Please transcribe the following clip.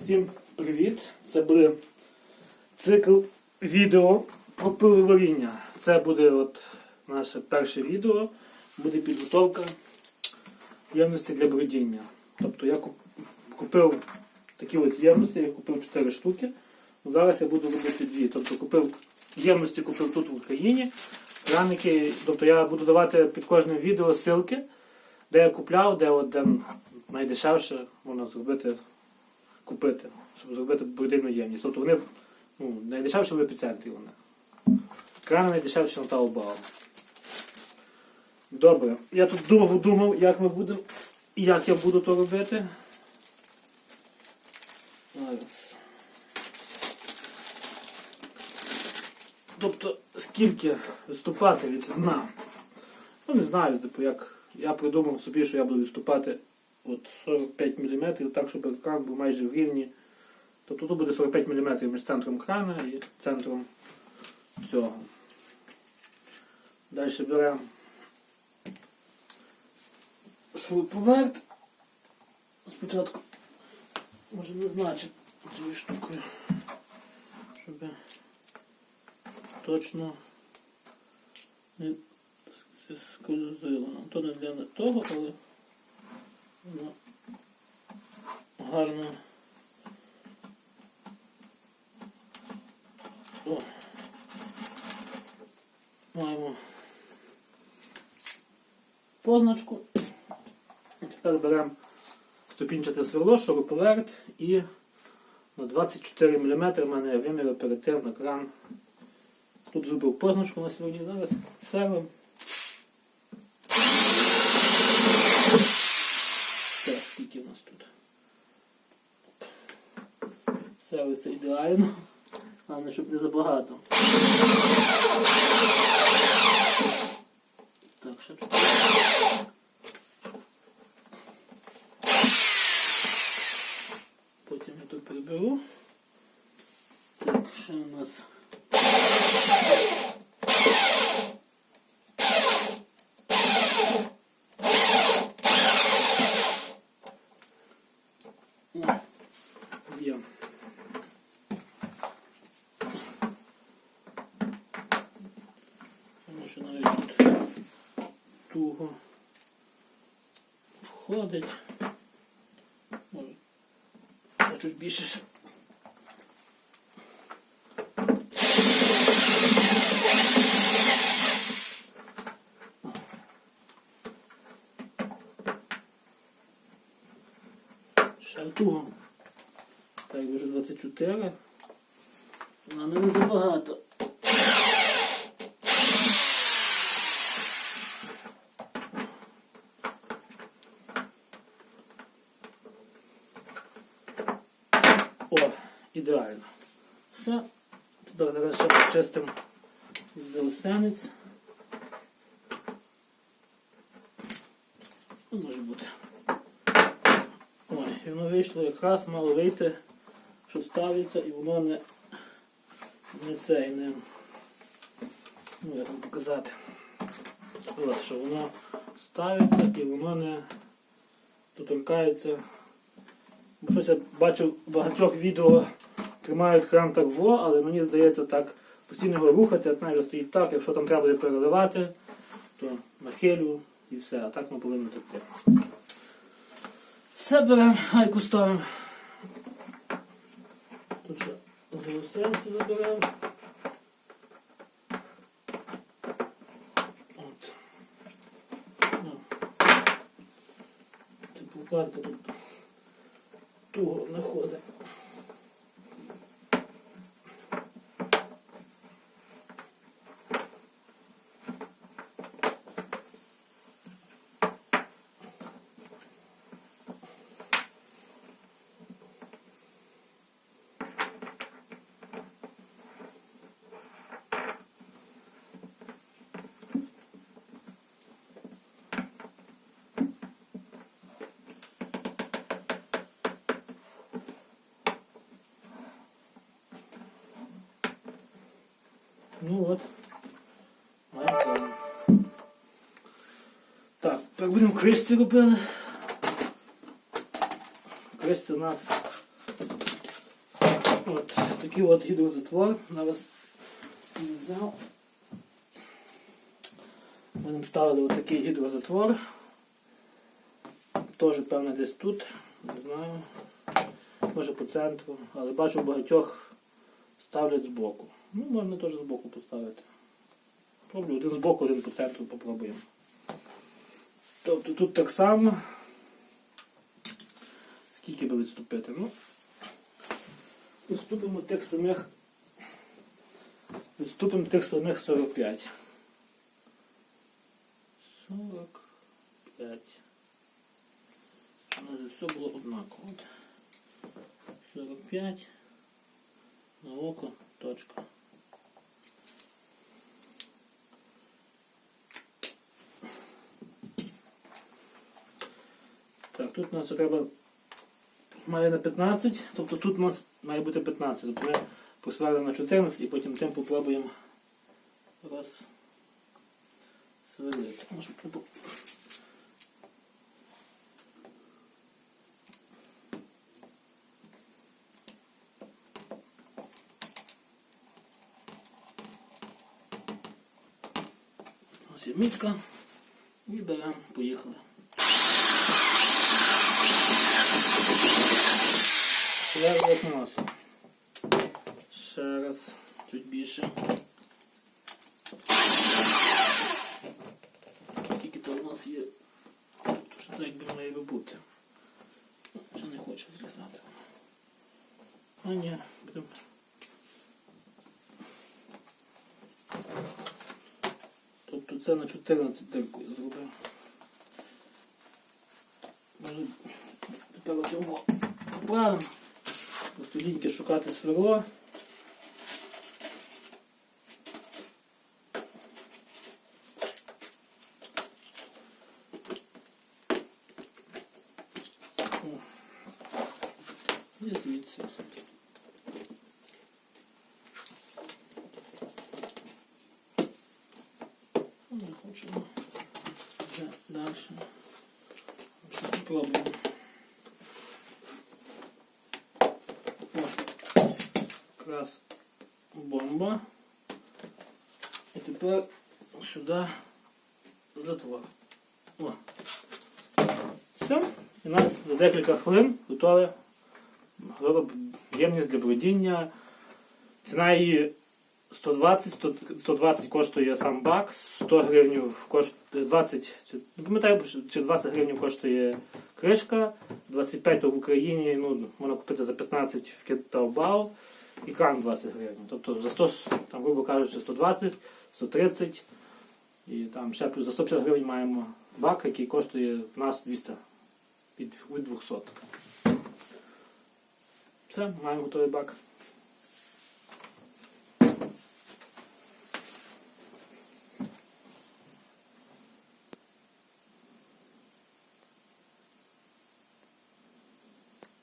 Всім привіт! Це буде цикл відео про пивоваріння. Це буде от наше перше відео, буде підготовка ємності для бродіння. Тобто я купив такі от ємності, я купив 4 штуки. Зараз я буду робити дві. Тобто купив ємності купив тут в Україні. Краники, тобто я буду давати під кожним відео ссылки, де я купляв, де, от, де найдешевше можна зробити купити, щоб зробити бродильну ємність. Тобто вони ну, найдешевше в епіцентрі вони. Крани найдешевші на Таобао. Добре. Я тут довго думав, як ми будемо і як я буду то робити. Тобто, скільки відступати від дна? Ну, не знаю, типу, як я придумав собі, що я буду відступати от 45 мм, так, щоб кран був майже в рівні. Тобто тут буде 45 мм між центром крана і центром цього. Далі беремо шуруповерт. Спочатку, може не значить цією штукою, щоб точно не скользило. Ну, То не для того, але гарно. О. Маємо позначку. Тепер беремо ступінчате сверло, шуруповерт і на 24 мм в мене я тим на кран. Тут зробив позначку на сверлі, зараз сверлимо. Все, нас тут. Сверлиться ідеально. Головне, щоб не забагато. Так, ще чуть. Потім я тут приберу. Так, ще у нас. О, Є. Тому що навіть тут туго входить. Я чуть більше. туго. Так, вже 24. Але не забагато. О, ідеально. Все. Тепер зараз ще почистимо заусенець. Ну, може бути. Ой, і воно вийшло якраз мало вийти, що ставиться і воно не, не цей, не. Ну, як вам показати. От, що воно ставиться і воно не доторкається. Щось я бачив багатьох відео тримають кран так во, але мені здається так постійно його рухати, от навіть стоїть так, якщо там треба буде переливати, то нахилю і все, а так ми повинні текти. Все беремо, гайку ставимо. Тут ще заусенці заберемо. От. Ну. Це прокладка тут туго не ходить. Ну от. Маємо. Так, тепер будемо кришці робити. Кришці у нас От такий от гідрозатвор. Зараз взяв. Будемо ставити ось такий гідрозатвор. Теж, певно, десь тут. Не знаю. Може по центру. Але бачу багатьох ставлять збоку. Ну, можна теж збоку поставити. Пробую один збоку, один по центру попробуємо. Тобто тут так само. Скільки би відступити? Ну, відступимо тих самих. Відступимо тих самих 45. 45. У нас все було однаково. 45. На око, точка. Так, тут у нас треба має на 15, тобто тут у нас має бути 15. Тобто ми посваримо на 14 і потім тим попробуємо роз сверлити. Є мітка. І беремо, поїхали. Як масло. Ще раз, чуть більше. Скільки то у нас є. Тож так якби має би бути. Ще не хочу зрізати. А ні, будемо. Тобто це на 14 дирку я зробив. Може, тепер його поправимо. Просто ліньки шукати сверло. І звідси. Ну, Не хочемо. Вже Далі. Ще попробуємо. О, якраз бомба. І тепер сюди затвор. О. Все. І у нас за декілька хвилин готова ємність для бродіння. Ціна її 120, 100 120 коштує сам бак, 100 гривень коштує 20, чи- не пам'ятаю, чи 20 гривень коштує кришка, 25 то в Україні ну, можна купити за 15 в Китаобау і кран 20 гривень. Тобто за 100, там, грубо кажучи, 120, 130 і там ще за 150 гривень маємо бак, який коштує в нас 200 від, від 200. Все, маємо готовий бак.